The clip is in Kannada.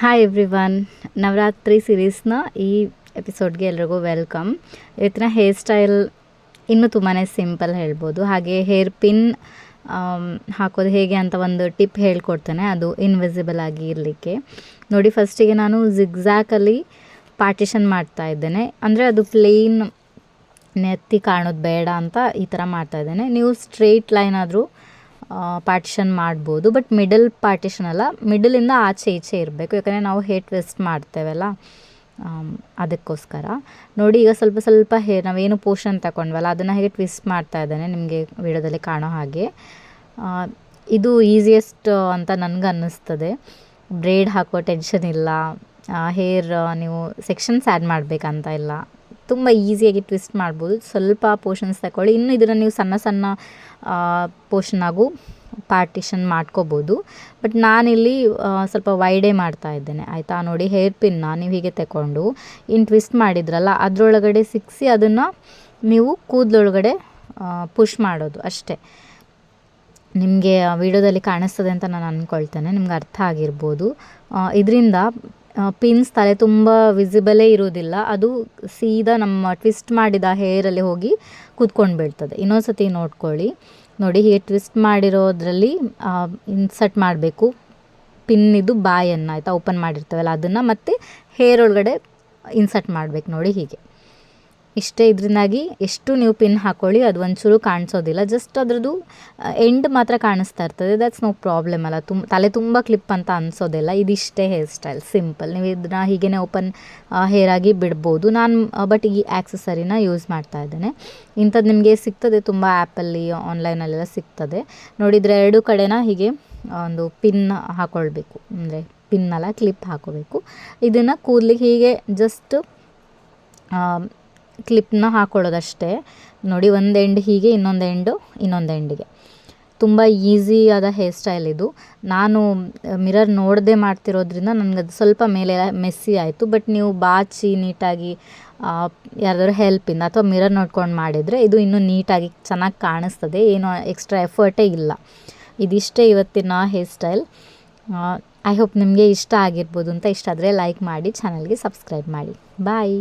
ಹಾಯ್ ಎವ್ರಿ ಒನ್ ನವರಾತ್ರಿ ಸೀರೀಸ್ನ ಈ ಎಪಿಸೋಡ್ಗೆ ಎಲ್ರಿಗೂ ವೆಲ್ಕಮ್ ಇವತ್ತಿನ ಹೇರ್ ಸ್ಟೈಲ್ ಇನ್ನೂ ತುಂಬಾ ಸಿಂಪಲ್ ಹೇಳ್ಬೋದು. ಹಾಗೆ ಹೇರ್ ಪಿನ್ ಹಾಕೋದು ಹೇಗೆ ಅಂತ ಒಂದು ಟಿಪ್ ಹೇಳ್ಕೊಡ್ತೇನೆ. ಅದು ಇನ್ವಿಸಿಬಲ್ ಆಗಿ ಇರಲಿಕ್ಕೆ. ನೋಡಿ ಫಸ್ಟಿಗೆ ನಾನು ಜಿಗ್ಝ್ಯಾಕಲ್ಲಿ ಪಾರ್ಟಿಷನ್ ಮಾಡ್ತಾ ಇದ್ದೇನೆ. ಅಂದರೆ ಅದು ಪ್ಲೇನ್ ನೆತ್ತಿ ಕಾಣೋದು ಬೇಡ ಅಂತ ಈ ಥರ ಮಾಡ್ತಾ ಇದ್ದೇನೆ. ನೀವು ಸ್ಟ್ರೇಟ್ ಲೈನ್ ಆದರೂ ಪಾರ್ಟಿಷನ್ ಮಾಡ್ಬೋದು. ಬಟ್ ಮಿಡಲ್ ಪಾರ್ಟಿಷನ್ ಅಲ್ಲ ಮಿಡಲಿಂದ ಆಚೆ ಈಚೆ ಇರಬೇಕು. ಯಾಕಂದರೆ ನಾವು ಹೇರ್ ಟ್ವಿಸ್ಟ್ ಮಾಡ್ತೇವಲ್ಲ ಅದಕ್ಕೋಸ್ಕರ. ನೋಡಿ, ಈಗ ಸ್ವಲ್ಪ ಸ್ವಲ್ಪ ಹೇರ್ ನಾವೇನು ಪೋರ್ಷನ್ ತಗೊಂಡ್ವಲ್ಲ, ಅದನ್ನು ಹೇಗೆ ಟ್ವಿಸ್ಟ್ ಮಾಡ್ತಾ ಇದ್ದಾನೆ ನಿಮಗೆ ವಿಡಿಯೋದಲ್ಲಿ ಕಾಣೋ ಹಾಗೆ. ಇದು ಈಸಿಯೆಸ್ಟ್ ಅಂತ ನನಗೆ ಅನ್ನಿಸ್ತದೆ. ಬ್ರೇಡ್ ಹಾಕೋ ಟೆನ್ಷನ್ ಇಲ್ಲ. ಹೇರ್ ನೀವು ಸೆಕ್ಷನ್ಸ್ ಆ್ಯಡ್ ಮಾಡಬೇಕಂತ ಇಲ್ಲ. ತುಂಬ ಈಸಿಯಾಗಿ ಟ್ವಿಸ್ಟ್ ಮಾಡ್ಬೋದು. ಸ್ವಲ್ಪ ಪೋರ್ಷನ್ಸ್ ತಗೊಳ್ಳಿ ಇನ್ನು ಇದನ್ನು ನೀವು ಸಣ್ಣ ಸಣ್ಣ ಪೋರ್ಷನ್ ಆಗು ಪಾರ್ಟಿಷನ್ ಮಾಡ್ಕೋಬೋದು. ಬಟ್ ನಾನಿಲ್ಲಿ ಸ್ವಲ್ಪ ವೈಡೇ ಮಾಡ್ತಾ ಇದ್ದೇನೆ. ಆಯಿತಾ? ನೋಡಿ ಹೇರ್ ಪಿನ್ನ ನೀವು ಹೀಗೆ ತಗೊಂಡು ಇನ್ನು ಟ್ವಿಸ್ಟ್ ಮಾಡಿದ್ರಲ್ಲ, ಅದರೊಳಗಡೆ ಸಿಕ್ಕಿಸಿ ಅದನ್ನು ನೀವು ಕೂದಲೊಳಗಡೆ ಪುಷ್ ಮಾಡೋದು ಅಷ್ಟೇ. ನಿಮಗೆ ವಿಡಿಯೋದಲ್ಲಿ ಕಾಣಿಸ್ತದೆ ಅಂತ ನಾನು ಅಂದ್ಕೊಳ್ತೇನೆ ನಿಮ್ಗೆ ಅರ್ಥ ಆಗಿರ್ಬೋದು. ಇದರಿಂದ ಪಿನ್ಸ್ ತಲೆ ತುಂಬ ವಿಸಿಬಲೇ ಇರೋದಿಲ್ಲ ಅದು ಸೀದಾ ನಮ್ಮ ಟ್ವಿಸ್ಟ್ ಮಾಡಿದ ಹೇರಲ್ಲಿ ಹೋಗಿ ಕೂತ್ಕೊಂಡು ಬೀಳ್ತದೆ. ಇನ್ನೊಂದು ಸತಿ ನೋಡ್ಕೊಳ್ಳಿ. ನೋಡಿ ಹೀಗೆ ಟ್ವಿಸ್ಟ್ ಮಾಡಿರೋದ್ರಲ್ಲಿ ಇನ್ಸರ್ಟ್ ಮಾಡಬೇಕು. ಪಿನ್ನಿದು ಬಾಯನ್ನು ಆಯಿತಾ ಓಪನ್ ಮಾಡಿರ್ತೇವಲ್ಲ, ಅದನ್ನು ಮತ್ತು ಹೇರ್ ಒಳಗಡೆ ಇನ್ಸರ್ಟ್ ಮಾಡಬೇಕು. ನೋಡಿ ಹೀಗೆ. ಇಷ್ಟೇ ಇದರಿಂದಾಗಿ ಎಷ್ಟು ನೀವು ಪಿನ್ ಹಾಕೊಳ್ಳಿ ಅದು ಒಂಚೂರು ಕಾಣಿಸೋದಿಲ್ಲ. ಜಸ್ಟ್ ಅದರದ್ದು ಎಂಡ್ ಮಾತ್ರ ಕಾಣಿಸ್ತಾ ಇರ್ತದೆ. ದಟ್ಸ್ ನೋ ಪ್ರಾಬ್ಲಮ್ ಅಲ್ಲ. ತುಂಬ ತಲೆ ತುಂಬ ಕ್ಲಿಪ್ ಅಂತ ಅನಿಸೋದಿಲ್ಲ. ಇದಿಷ್ಟೇ ಹೇರ್ ಸ್ಟೈಲ್ ಸಿಂಪಲ್ ನೀವು ಇದನ್ನ ಹೀಗೇ ಓಪನ್ ಹೇರ್ ಆಗಿ ಬಿಡ್ಬೋದು. ನಾನು ಬಟ್ ಈ ಆ್ಯಕ್ಸಸರಿನ ಯೂಸ್ ಮಾಡ್ತಾ ಇದ್ದೇನೆ. ಇಂಥದ್ದು ನಿಮಗೆ ಸಿಗ್ತದೆ. ತುಂಬ ಆ್ಯಪಲ್ಲಿ ಆನ್ಲೈನಲ್ಲೆಲ್ಲ ಸಿಗ್ತದೆ. ನೋಡಿದರೆ ಎರಡು ಕಡೆನ ಹೀಗೆ ಒಂದು ಪಿನ್ ಹಾಕೊಳ್ಬೇಕು. ಅಂದರೆ ಪಿನ್ನಲ್ಲ ಕ್ಲಿಪ್ ಹಾಕೋಬೇಕು. ಇದನ್ನು ಕೂದಲಿಗೆ ಹೀಗೆ ಜಸ್ಟ್ ಕ್ಲಿಪ್ನ ಹಾಕ್ಕೊಳ್ಳೋದಷ್ಟೇ ನೋಡಿ, ಒಂದು ಎಂಡ್ ಹೀಗೆ, ಇನ್ನೊಂದು ಎಂಡು ಇನ್ನೊಂದು ಎಂಡಿಗೆ ತುಂಬ ಈಸಿ ಆದ ಹೇರ್ ಸ್ಟೈಲ್ ಇದು. ನಾನು ಮಿರರ್ ನೋಡದೆ ಮಾಡ್ತಿರೋದ್ರಿಂದ ನನಗೆ ಅದು ಸ್ವಲ್ಪ ಮೇಲೆ ಮೆಸ್ಸಿ ಆಯಿತು. ಬಟ್ ನೀವು ಬಾಚಿ, ನೀಟಾಗಿ ಯಾರಾದರೂ ಹೆಲ್ಪಿಂದ ಅಥವಾ ಮಿರರ್ ನೋಡ್ಕೊಂಡು ಮಾಡಿದರೆ ಇದು ಇನ್ನೂ ನೀಟಾಗಿ ಚೆನ್ನಾಗಿ ಕಾಣಿಸ್ತದೆ. ಏನು ಎಕ್ಸ್ಟ್ರಾ ಎಫರ್ಟೇ ಇಲ್ಲ. ಇದಿಷ್ಟೇ ಇವತ್ತಿನ ಹೇರ್ ಸ್ಟೈಲ್ ಐ ಹೋಪ್ ನಿಮಗೆ ಇಷ್ಟ ಆಗಿರ್ಬೋದು ಅಂತ ಇಷ್ಟ ಆದರೆ ಲೈಕ್ ಮಾಡಿ ಚಾನಲ್ಗೆ ಸಬ್ಸ್ಕ್ರೈಬ್ ಮಾಡಿ. ಬಾಯ್